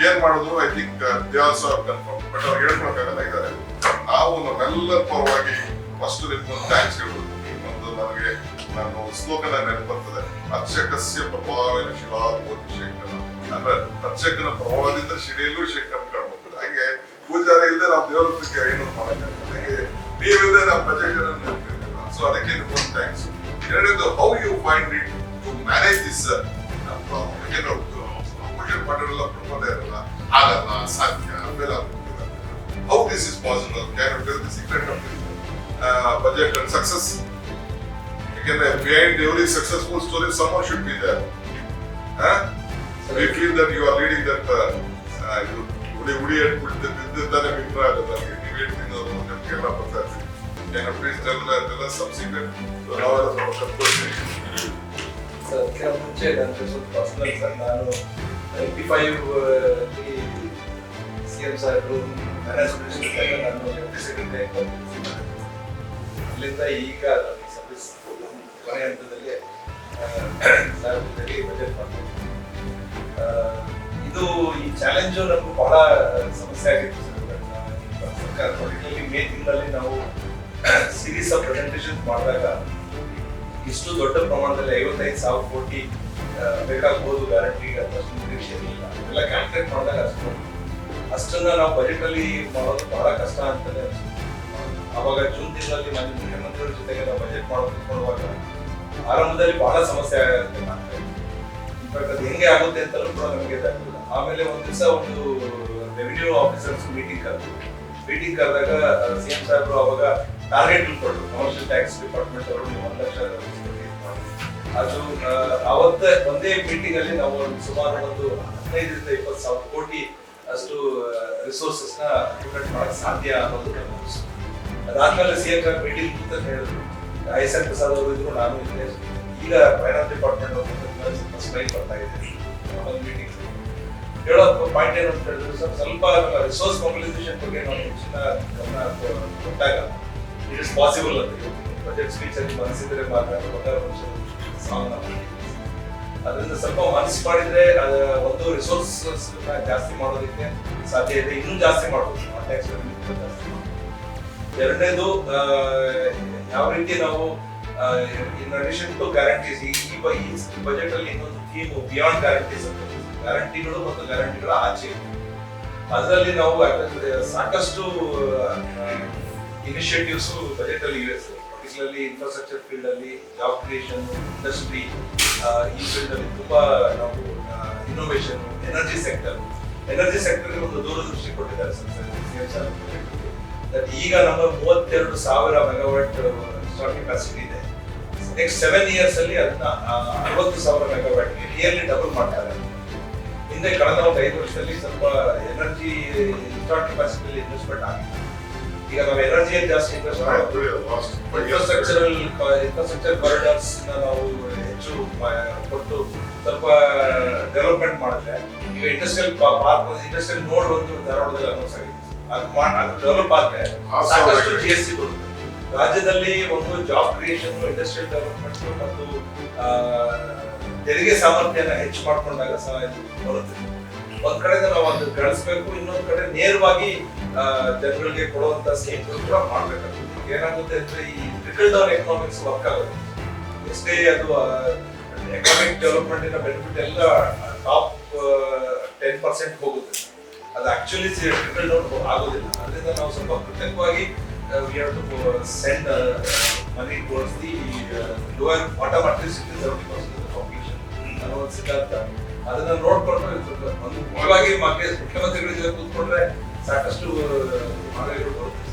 ಏನ್ ಮಾಡೋದು I think they also confirm but ಅವ್ರು ಹೇಳ್ಕೊಳಕ್ಕಾಗಲ್ಲ ಇದ್ದಾರೆ ಒಂದು ನಮ್ಮೆಲ್ಲರ ಪರವಾಗಿ ಫಸ್ಟ್ ನಿಮ್ಗೊಂದು ಥ್ಯಾಂಕ್ಸ್ ಹೇಳ್ಬೋದು ಒಂದು ನನಗೆ ನಾನು ನೆನಪು ಬರ್ತದೆ ಅರ್ಚಕಸ್ಯ ಪ್ರಭಾವೇನ ಶಿಲಾ ಶೇಖರ. ಅಂದ್ರೆ ಅರ್ಚಕನ ಪ್ರಭಾವದಿಂದ ಶಿಲೆಯಲ್ಲೂ ಶೇಖರ ಕಾಣ್ಬೋದು ಹಾಗೆ ಪೂಜಾರಿ ಇಲ್ಲದೆ ನಾವು ದೇವರಕ್ಕೆ ಏನು ಮಾಡಕ್ಕಾಗಲ್ಲ. ಹಾಗೆ ನೀವಿಲ್ಲದೆ ನಾವು ಪ್ರಜೆಗಳನ್ನು ಸೊ ಅದಕ್ಕೆ ನಿಮ್ಗೊಂದು ಥ್ಯಾಂಕ್ಸ್ ಎರಡನೇದು how you find it to manage this how this is possible can you tell the secret of budget and success ಯಾಕೆಂದ್ರೆ behind every successful story some should be there we feel that you are leading that ಇದು ಉಡಿ ಉಡಿ ಬಿದ್ದಿದ್ದಾನೆ ವಿಫಲ ಆಗುತ್ತೆ ನಮಗೆ ನೀವು ಹೇಳ್ತಿದ್ದವರು ನಮಗೆಲ್ಲ ಬರ್ತಾ ಇರ್ತೀವಿ ಏನೋ please tell tell some secret ನಾವೆಲ್ಲ ಸ್ವಲ್ಪ ಕಲ್ತ್ಕೊಳ್ತೀವಿ ಸರ್ ಅದಕ್ಕಿಂತ ಮುಂಚೆ ನನಗೆ ಸ್ವಲ್ಪ ಪರ್ಸನಲ್ ಸರ್ ನಾನು ನೈಂಟಿ ಫೈವ್ ಸಿ ಎಂ ಸಾಹೇಬರು ಸೆಕ್ರೆಟರಿ ಅಲ್ಲಿಂದ ಈಗ ಸರ್ವಿಸ್ ಕೊನೆ ಹಂತದಲ್ಲಿ ಬಜೆಟ್ ಮಾಡ್ತೀವಿ ಇದು ಈ ಚಾಲೆಂಜು ನಮ್ಗೆ ಬಹಳ ಸಮಸ್ಯೆ ಆಗಿತ್ತು ಸರ್ಕಾರ ಪರ್ಟಿಕ್ಯುಲರ್ಲಿ ಮೇ ತಿಂಗಳಲ್ಲಿ ನಾವು ಸೀರೀಸ್ ಆಫ್ ಪ್ರೆಸೆಂಟೇಷನ್ ಮಾಡಿದಾಗ ಇಷ್ಟು ದೊಡ್ಡ ಪ್ರಮಾಣದಲ್ಲಿ ಐವತ್ತೈದು ಸಾವಿರ ಕೋಟಿ ಬೇಕಾಗ್ಬೋದು ಗ್ಯಾರಂಟಿ ಅಷ್ಟು ನಿರೀಕ್ಷೆ ಇರಲಿಲ್ಲ. ಎಲ್ಲ ಕ್ಯಾಲ್ಕುಲೇಟ್ ಮಾಡಿದಾಗ ಅಷ್ಟು ಅಷ್ಟನ್ನ ನಾವು ಬಜೆಟ್ ಅಲ್ಲಿ ಮಾಡೋದು ಬಹಳ ಕಷ್ಟ ಅಂತಲೇ. ಅವಾಗ ಜೂನ್ ತಿಂಗಳಲ್ಲಿ ಮಾನ್ಯ ಮುಖ್ಯಮಂತ್ರಿಗಳ ಜೊತೆಗೆ ನಾವು ಬಜೆಟ್ ಮಾಡೋದು ಕೊಡುವಾಗ ಆರಂಭದಲ್ಲಿ ಬಹಳ ಸಮಸ್ಯೆ ಆಗುತ್ತೆ ಇನ್ಫ್ಯಾಕ್ಟ್ ಅದು ಹೆಂಗೆ ಆಗುತ್ತೆ ಅಂತಲೂ ಕೂಡ ನಮಗೆ ಗೊತ್ತಾಗ್ತಿಲ್ಲ ಆಮೇಲೆ ಒಂದು ದಿವಸ ಒಂದು ರೆವಿನ್ಯೂ ಆಫೀಸರ್ಸ್ ಮೀಟಿಂಗ್ ಕರೆದು ಮೀಟಿಂಗ್ ಕರೆದಾಗ ಸಿ ಎಂ ಸಾಹೇಬರು ಅವಾಗ ಟಾರ್ಗೆಟ್ ಕೊಟ್ಟರು ಕಮರ್ಷಿಯಲ್ ಟ್ಯಾಕ್ಸ್ ಡಿಪಾರ್ಟ್ಮೆಂಟ್ ಅವರು ನೀವು ಒಂದು ಲಕ್ಷ. ಅದು ಅವತ್ತ ಒಂದೇ ಮೀಟಿಂಗ್ ಅಲ್ಲಿ ನಾವು ಸುಮಾರು ಒಂದು ಹದಿನೈದರಿಂದ ಇಪ್ಪತ್ತು ಸಾವಿರ ಕೋಟಿ ಅಷ್ಟು ರಿಸೋರ್ಸಸ್ನ ಅಕ್ಯುಮೇಟ್ ಮಾಡಕ್ ಸಾಧ್ಯ ಅನ್ನೋದು ನಮ್ಗೆ ಅನ್ಸ್ತು. ಅದಾದ್ಮೇಲೆ ಸಿ ಎಂ ಸಾಹೇಬ್ ಮೀಟಿಂಗ್ ಅಂತ ಹೇಳಿದ್ರು. ಎಸ್ ಎನ್ ಪ್ರಸಾದ್ ಅವರು ಇದ್ರು, ನಾನು ಇದ್ದೆ ಈಗ ಫೈನಾನ್ಸ್ ಡಿಪಾರ್ಟ್ಮೆಂಟ್ ಅವರು ಸ್ಟ್ರೈಕ್ ಬರ್ತಾ ಇದೆ ಒಂದು ಮೀಟಿಂಗ್ ಹೇಳೋ ಪಾಯಿಂಟ್ ಏನು ಅಂತ ಹೇಳಿದ್ರೆ, ಸರ್, ಸ್ವಲ್ಪ ರಿಸೋರ್ಸ್ ಮೊಬಿಲೈಸೇಷನ್ ಬಗ್ಗೆ ನಾವು ಹೆಚ್ಚಿನ ಗಮನ ಕೊಟ್ಟಾಗ ಇಟ್ ಇಸ್ ಪಾಸಿಬಲ್ ಅಂತ ಬಜೆಟ್ ಸ್ಪೀಚ್ ಅಲ್ಲಿ ಮನಸ್ಸಿದ್ರೆ ಮಾತ್ರ ಬಂಗಾರ ಸಾಂಗ್ ನಾವು ಅದರಿಂದ ಸ್ವಲ್ಪ ಮನಸ್ಸು ಮಾಡಿದ್ರೆ ಒಂದು ರಿಸೋರ್ಸಸ್ ಜಾಸ್ತಿ ಮಾಡೋದಕ್ಕೆ ಸಾಧ್ಯ ಇದೆ. ಇನ್ನೂ ಜಾಸ್ತಿ ಮಾಡಬಹುದು ಎರಡನೇದು ಯಾವ ರೀತಿ ನಾವು ಇನ್ ಅಡಿಷನ್ ಟು ಗ್ಯಾರಂಟೀಸ್ ಈ ಬಜೆಟ್ ಅಲ್ಲಿ ಇನ್ನೊಂದು ಥೀಮ್ ಬಿಯಾಂಡ್ ಗ್ಯಾರಂಟೀಸ್ ಅಂತ ಗ್ಯಾರಂಟಿಗಳು ಮತ್ತು ಗ್ಯಾರಂಟಿಗಳ ಆಚೆ. ಅದರಲ್ಲಿ ನಾವು ಸಾಕಷ್ಟು ಇನಿಷಿಯೇಟಿವ್ಸ್ ಬಜೆಟ್ ಅಲ್ಲಿ ಇವೆ ಪರ್ಟಿಕ್ಯುಲರ್ಲಿ ಇನ್ಫ್ರಾಸ್ಟ್ರಕ್ಚರ್ ಫೀಲ್ಡ್ ಅಲ್ಲಿ ಜಾಬ್ ಕ್ರಿಯೇಷನ್ ಇಂಡಸ್ಟ್ರಿ ಈ ಫೀಲ್ಡ್ ಅಲ್ಲಿ ತುಂಬಾ ನಾವು innovation energy sector energy sector ಒಂದು ದೂರದೃಷ್ಟಿ ಕೊಟ್ಟಿದ್ದಾರೆ ಸರ್ ಈಗ ನಮ್ಮ ಮೂವತ್ತೆರಡು ಸಾವಿರ ಮೆಗಾವಾಟ್ ಸ್ಟಾಕ್ ಕೆಪಾಸಿಟಿ ಇದೆ. ನೆಕ್ಸ್ಟ್ ಸೆವೆನ್ ಇಯರ್ಸ್ ಅಲ್ಲಿ ಅದನ್ನ ಅರವತ್ತು ಸಾವಿರ ಮೆಗಾವಾಟ್ ನಿಯರ್ಲಿ ಡಬಲ್ ಮಾಡ್ತಾರೆ. ಹಿಂದೆ ಕಳೆದ ಒಂದು ಐದು ವರ್ಷದಲ್ಲಿ ಸ್ವಲ್ಪ ಎನರ್ಜಿ ಇನ್ಸ್ಟಾಲ್ ಕೆಪಾಸಿಟಿ ಇನ್ವೆಸ್ಟ್ಮೆಂಟ್ ಆಗಿದೆ. ಈಗ ನಾವು ಎನರ್ಜಿಯಲ್ಲಿ ಜಾಸ್ತಿ ಇನ್ವೆಸ್ಟ್ ಇನ್ಫ್ರಾಸ್ಟ್ರಕ್ಚರಲ್ ಇನ್ಫ್ರಾಸ್ಟ್ರಕ್ಚರ್ ಕಾರಿಡಾರ್ಸ್ ನಾವು ಹೆಚ್ಚು ಕೊಟ್ಟು ಸ್ವಲ್ಪ ಡೆವಲಪ್ಮೆಂಟ್ ಮಾಡಿದ್ರೆ ಈಗ ಇಂಡಸ್ಟ್ರಿಯಲ್ ಪಾರ್ಕ್ ಇಂಡಸ್ಟ್ರಿಯಲ್ ನೋಡ್ ಒಂದು ಧಾರವಾಡದಲ್ಲಿ ಅನೌನ್ಸ್ ಆಗಿದೆ. ಅದು ಮಾಡಿ ಅದು ಡೆವಲಪ್ ಆದ್ರೆ ಸಾಕಷ್ಟು ಜಿ ಎಸ್ ಸಿ ಬರುತ್ತೆ. ರಾಜ್ಯದಲ್ಲಿ ಒಂದು ಜಾಬ್ ಕ್ರಿಯೇಷನ್ ಇಂಡಸ್ಟ್ರಿಯಲ್ ಡೆವಲಪ್ಮೆಂಟ್ ಮತ್ತು ತೆರಿಗೆ ಸಾಮರ್ಥ್ಯನ ಹೆಚ್ಚು ಮಾಡ್ಕೊಂಡಾಗ ಸಹ ಇದು ಬರುತ್ತೆ. ಒಂದ್ ಕಡೆಯಿಂದ ನಾವು ಅದು ಗಳಿಸ್ಬೇಕು ಇನ್ನೊಂದ್ ಕಡೆ ನೇರವಾಗಿ ಜನರಿಗೆ ಜನಗಳಿಗೆ ಕೊಡುವಂತ ಸ್ಕೀಮ್ಗಳು ಕೂಡ ಮಾಡ್ಬೇಕಾಗುತ್ತೆ. ಏನಾಗುತ್ತೆ ಅಂದ್ರೆ ಈ ಟ್ರಿಕಲ್ ಡೌನ್ ಎಕನಾಮಿಕ್ಸ್ ವರ್ಕ್ ಆಗುತ್ತೆ. ಎಷ್ಟೇ ಅದು ಎಕನಾಮಿಕ್ ಡೆವಲಪ್ಮೆಂಟ್ ಇನ ಬೆನಿಫಿಟ್ ಎಲ್ಲ ಟಾಪ್ ಟೆನ್ ಪರ್ಸೆಂಟ್ ಹೋಗುತ್ತೆ. ಅದು ಆಕ್ಚುಲಿ ಟ್ರಿಕಲ್ ಡೌನ್ ಆಗೋದಿಲ್ಲ. ಅದರಿಂದ ನಾವು ಸ್ವಲ್ಪ ಕೃತಕವಾಗಿ we send money towards the lower bottom at least it seventy percent population ಅನ್ನೋ ಒಂದು ಸಿದ್ಧಾಂತ. ಅದನ್ನ ನೋಡ್ಕೊಂಡು ಒಂದು ಮುಖ್ಯವಾಗಿ ಮುಖ್ಯಮಂತ್ರಿಗಳ ಜೊತೆ ಕೂತ್ಕೊಂಡ್ರೆ ಸಾಕಷ್ಟು ಮಾದರಿಗಳು ಬರುತ್ತೆ.